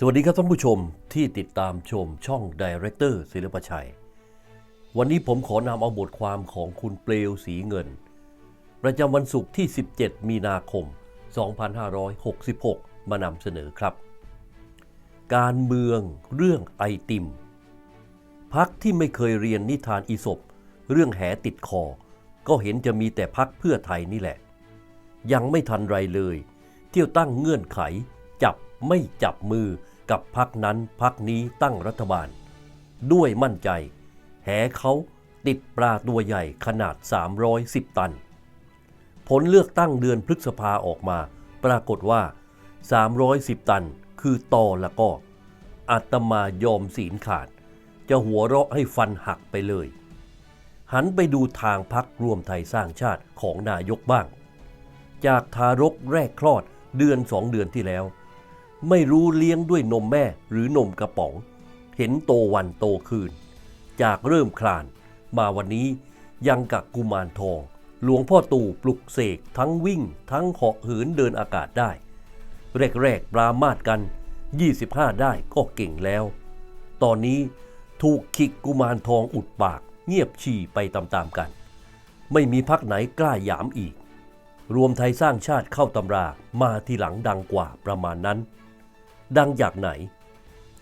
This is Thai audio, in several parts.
สวัสดีครับท่านผู้ชมที่ติดตามชมช่อง Director ศิลปชัย วันนี้ผมขอนำเอาบทความของคุณเปลวสีเงิน ประจำวันศุกร์ที่ 17 มีนาคม 2566 มานำเสนอครับ การเมืองเรื่องไอติม พักที่ไม่เคยเรียนนิทานอีสบเรื่องแหติดคอ ก็เห็นจะมีแต่พักเพื่อไทยนี่แหละ ยังไม่ทันไรเลย เที่ยวตั้งเงื่อนไขจับ ไม่จับมือกับพักนั้นพักนี้ตั้งรัฐบาล ด้วยมั่นใจ แหเขาติดปลาตัวใหญ่ขนาด 310 ตัน ผลเลือกตั้งเดือนพฤษภาออกมา ปรากฏว่า 310 ตันคือต่อละก็อาตมายอมศีลขาด จะหัวเราะให้ฟันหักไปเลย หันไปดูทางพักรวมไทยสร้างชาติของนายกบ้าง จากทารกแรกคลอดเดือนสองเดือนที่แล้ว ไม่รู้เลี้ยงด้วยนมแม่หรือนมกระป๋อง เห็นโตวันโตคืน จากเริ่มคลาน มาวันนี้ยังกับกุมารทอง หลวงพ่อตู่ปลุกเสกทั้งวิ่ง ทั้งเหาะเหินเดินอากาศได้ แรกๆปรามาดกัน 25 ได้ก็เก่งแล้ว ตอนนี้ถูกขิกกุมารทองอุดปากเงียบฉี่ไปตามๆกัน ไม่มีพักไหนกล้าหยามอีก รวมไทยสร้างชาติเข้าตำรามาทีหลังดังกว่าประมาณนั้น ดังจากไหน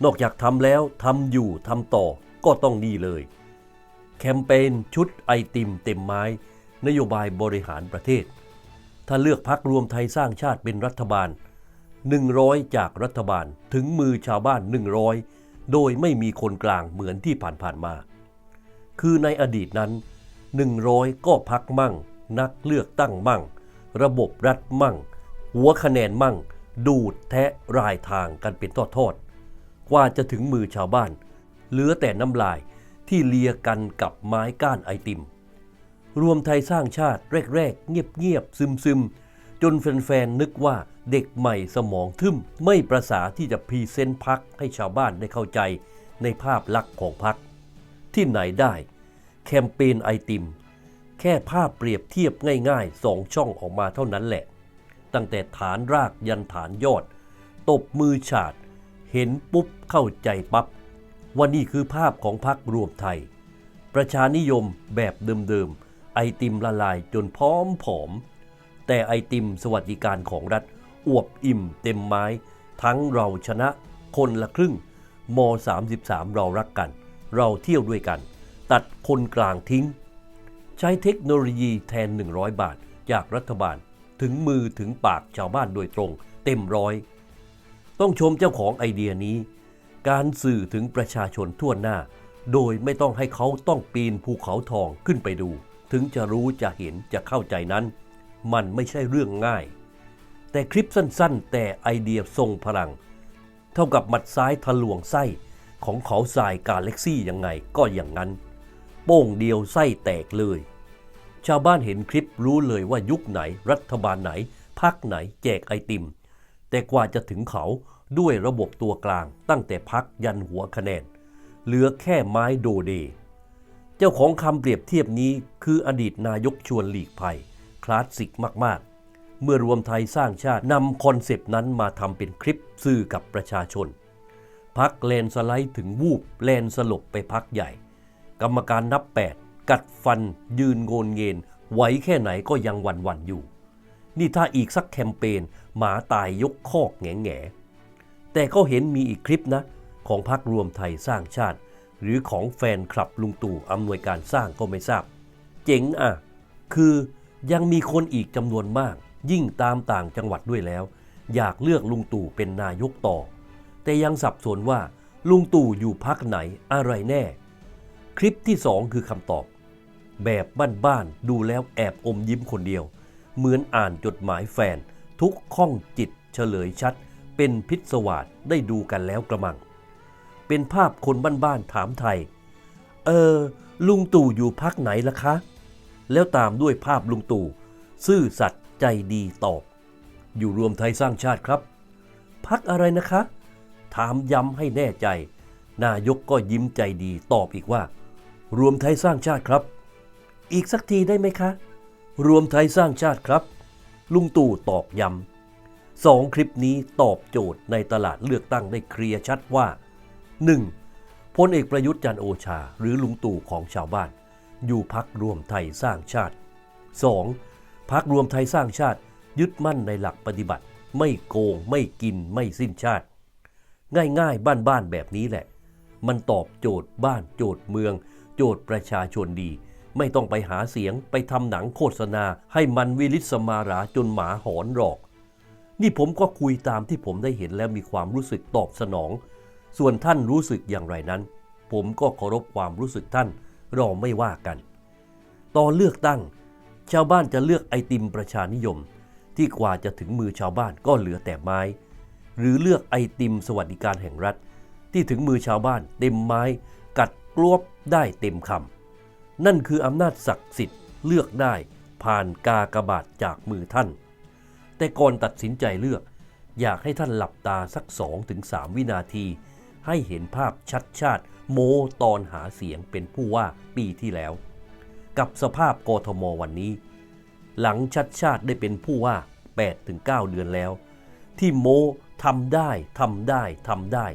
นอกจากทำแล้วทำอยู่ทำต่อก็ต้องนี่เลย แคมเปญชุดไอติมเต็มไม้ นโยบายบริหารประเทศ ถ้าเลือกพักรวมไทยสร้างชาติเป็นรัฐบาล 100 จากรัฐบาลถึงมือชาวบ้าน 100 โดยไม่มีคนกลางเหมือนที่ผ่านๆมา คือในอดีตนั้น 100 ก็พักมั่ง นักเลือกตั้งมั่ง ระบบรัฐมั่ง หัวคะแนนมั่ง ดูดแทะรายทางกันเป็นทอดๆกว่าจะถึงมือชาวบ้าน เหลือแต่น้ำลายที่เลียกันกับไม้ก้านไอติม รวมไทยสร้างชาติแรกๆ เงียบๆ ซึมๆ จนแฟนๆ นึกว่าเด็กใหม่สมองทึมไม่ประสาที่จะพรีเซนต์พักให้ชาวบ้านได้เข้าใจในภาพลักษณ์ของพัก ที่ไหนได้แคมเปญไอติม แค่ภาพเปรียบเทียบง่ายๆสองช่องออกมาเท่านั้นแหละ ตั้งแต่ฐานรากยันฐานยอด ตบมือฉาด เห็นปุ๊บเข้าใจปับ๊บว่านี่คือภาพของพักรวมไทย ประชานิยมแบบเดิมๆ ไอติมละลายจนพร้อมผอม แต่ไอติมสวัสดิการของรัฐ อวบอิ่มเต็มไม้ ทั้งเราชนะคนละครึ่งม 33 เรารักกัน เราเที่ยวด้วยกัน ตัดคนกลางทิ้ง ใช้เทคโนโลยีแทน 100 บาทจากรัฐบาล ถึงมือถึงปากชาวบ้านโดยตรงเต็มร้อย ต้องชมเจ้าของไอเดียนี้ การสื่อถึงประชาชนทั่วหน้า โดยไม่ต้องให้เขาต้องปีนภูเขาทองขึ้นไปดู ถึงจะรู้จะเห็นจะเข้าใจนั้น มันไม่ใช่เรื่องง่าย แต่คลิปสั้นๆ แต่ไอเดียทรงพลัง เท่ากับหมัดซ้ายทะลวงไส้ของเขาทรายกาเล็กซี่ยังไงก็อย่างนั้น โป้งเดียวไส้แตกเลย ชาวบ้านเห็นคลิปรู้เลยว่ายุคไหน รัฐบาลไหนพักไหนแจกไอติม แต่กว่าจะถึงเขาด้วยระบบตัวกลาง ตั้งแต่พักยันหัวคะแนน เหลือแค่ไม้โดเด เจ้าของคำเปรียบเทียบนี้คืออดีตนายกชวนหลีกภัย คลาสสิกมาก ๆ เมื่อรวมไทยสร้างชาตินำคอนเซปต์นั้นมาทำเป็นคลิปสื่อกับประชาชน พักแลนสไลด์ถึงวูบแลนสลบไปพักใหญ่ กรรมการนับแปด กัดฟันยืนโงนเงนไหวแค่ไหนก็ยังวันวันอยู่ นี่ถ้าอีกสักแคมเปญหมาตายยกคอกแง่แง่แต่ก็เห็นมีอีกคลิปนะ ของพักรวมไทยสร้างชาติ หรือของแฟนคลับลุงตู่อำนวยการสร้างก็ไม่ทราบ เจ๋งอะ คือยังมีคนอีกจำนวนมาก ยิ่งตามต่างจังหวัดด้วยแล้ว อยากเลือกลุงตู่เป็นนายกต่อ แต่ยังสับสนว่าลุงตู่อยู่พักไหนอะไรแน่ คลิปที่สองคือคำตอบ แบบบ้านๆ ดูแล้วแอบอมยิ้มคนเดียว เหมือนอ่านจดหมายแฟน ทุกข้องจิตเฉลยชัด เป็นพิศวาสได้ดูกันแล้วกระมัง เป็นภาพคนบ้านๆถามไทย เออ ลุงตู่อยู่พักไหนล่ะคะ แล้วตามด้วยภาพลุงตู่ซื่อสัตย์ใจดีตอบ อยู่รวมไทยสร้างชาติครับ พักอะไรนะคะ ถามย้ำให้แน่ใจ นายกก็ยิ้มใจดีตอบอีกว่า รวมไทยสร้างชาติครับ อีกสักทีได้ไหมคะ รวมไทยสร้างชาติครับ ลุงตู่ตอกย้ำสองคลิปนี้ตอบโจทย์ในตลาดเลือกตั้งได้เคลียร์ชัดว่า 1. พลเอกประยุทธ์จันโอชา หรือลุงตู่ของชาวบ้าน อยู่พักรวมไทยสร้างชาติ 2. พักรวมไทยสร้างชาติ ยึดมั่นในหลักปฏิบัติ ไม่โกงไม่กินไม่สิ้นชาติ ง่ายๆ บ้านๆแบบนี้แหละ มันตอบโจทย์บ้านโจทย์เมือง โจทย์ประชาชนดี ไม่ต้องไปหาเสียงไปทำหนังโฆษณาให้มันวิลิสมาราจนหมาหอนหรอก นี่ผมก็คุยตามที่ผมได้เห็นแล้วมีความรู้สึกตอบสนอง ส่วนท่านรู้สึกอย่างไรนั้น ผมก็เคารพความรู้สึกท่านเราไม่ว่ากัน ตอนเลือกตั้ง ชาวบ้านจะเลือกไอติมประชานิยม ที่กว่าจะถึงมือชาวบ้านก็เหลือแต่ไม้ หรือเลือกไอติมสวัสดิการแห่งรัฐ ที่ถึงมือชาวบ้านเต็มไม้กัดกรวบได้เต็มคำ นั่นคืออำนาจศักดิ์สิทธิ์เลือกได้ผ่านกากบาทจากมือท่าน แต่ก่อนตัดสินใจเลือก อยากให้ท่านหลับตาสัก2-3วินาที ให้เห็นภาพชัดชาติ โมตอนหาเสียงเป็นผู้ว่าปีที่แล้ว กับสภาพกทมวันนี้ หลังชัดชาติได้เป็นผู้ว่า 8-9 เดือนแล้ว ที่โมทำได้ทำได้ทำได้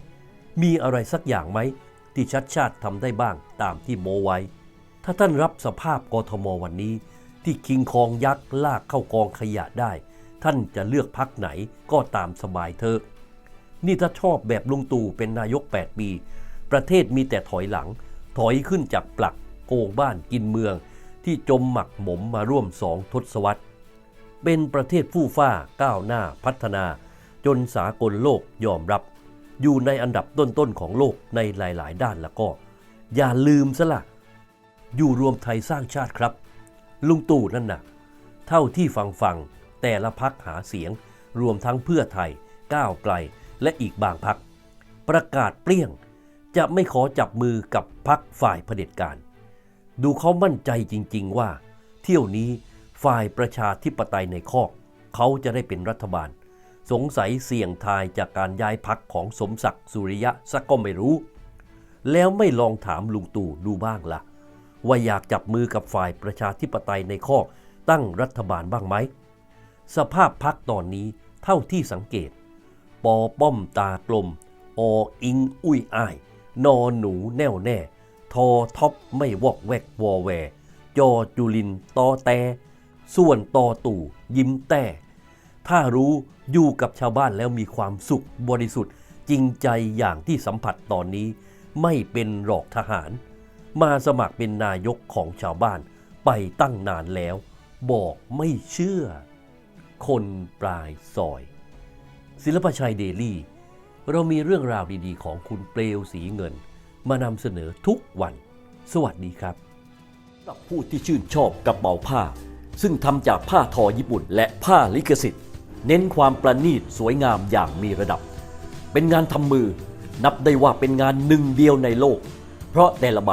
มีอะไรสักอย่างไหมที่ชัดชาติทำได้บ้างตามที่โมไว้ ถ้าท่านรับสภาพกทมวันนี้ ที่คิงคองยักษ์ลากเข้ากองขยะได้ ท่านจะเลือกพักไหนก็ตามสบายเถอะ นี่ถ้าชอบแบบลุงตู่เป็นนายก 8 ปี ประเทศมีแต่ถอยหลัง ถอยขึ้นจากปลักโกงบ้านกินเมือง ที่จมหมักหมมมาร่วมสองทศวรรษ เป็นประเทศฟู่ฟ้าก้าวหน้าพัฒนา จนสากลโลกยอมรับ อยู่ในอันดับต้นๆของโลกในหลาย ๆ ด้านแล้วก็ อย่าลืมซะละ อยู่รวมไทยสร้างชาติครับ ลุงตู่นั่นน่ะ เท่าที่ฟังฟังแต่ละพักหาเสียง รวมทั้งเพื่อไทย ก้าวไกล และอีกบางพัก ประกาศเปรี้ยง จะไม่ขอจับมือกับพักฝ่ายเผด็จการ ดูเขามั่นใจจริง ๆ ว่า เที่ยวนี้ฝ่ายประชาธิปไตยในคอก เขาจะได้เป็นรัฐบาล สงสัยเสี่ยงทายจากการย้ายพักของสมศักดิ์สุริยะสักก็ไม่รู้ แล้วไม่ลองถามลุงตู่ดูบ้างล่ะ ว่าอยากจับมือกับฝ่ายประชาธิปไตยในคอกตั้งรัฐบาลบ้างไหม สภาพพักตอนนี้เท่าที่สังเกต ปอป้อมตากลม ออิงอุ้ยอ้าย นอหนูแน่วแน่ ทอท็อปไม่วอกแวกวอแว จอจุลินตอแต ส่วนตอตู่ยิ้มแต่ ถ้ารู้อยู่กับชาวบ้านแล้วมีความสุขบริสุทธิ์จริงใจอย่างที่สัมผัสตอนนี้ไม่เป็นหลอกทหาร มาสมัครเป็นนายกของชาวบ้านไปตั้งนานแล้ว บอกไม่เชื่อ คนปลายซอย ศิลปชัยเดลี่ เรามีเรื่องราวดีๆ ของคุณเปลวสีเงิน มานำเสนอทุกวัน สวัสดีครับสำหรับผู้ที่ชื่นชอบกระเป๋าผ้า ซึ่งทำจากผ้าทอญี่ปุ่น และผ้าลิขสิทธิ์ เน้นความประณีตสวยงามอย่างมีระดับ เป็นงานทำมือนับได้ว่าเป็นงานหนึ่งเดียวในโลก เพราะแต่ละใบ